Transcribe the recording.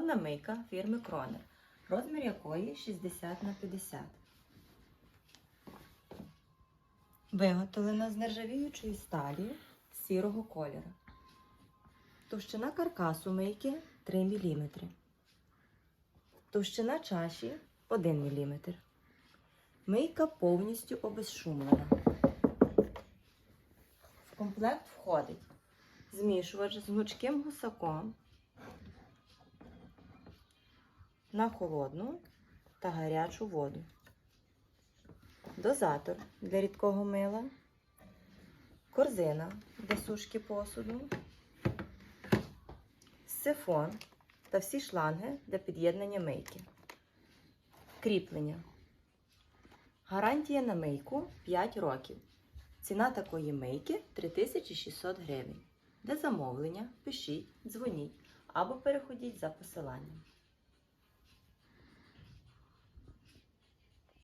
Самогонна мийка фірми Кронер, розмір якої 60 на 50. Виготовлена з нержавіючої сталі сірого кольору. Товщина каркасу мийки 3 мм. Товщина чаші 1 мм. Мийка повністю обезшумлена. В комплект входить змішувач з гнучким гусаком на холодну та гарячу воду. Дозатор для рідкого мила, корзина для сушки посуду, сифон та всі шланги для під'єднання мийки. Кріплення. Гарантія на мийку 5 років. Ціна такої мийки 3600 гривень. Для замовлення пишіть, дзвоніть або переходіть за посиланням.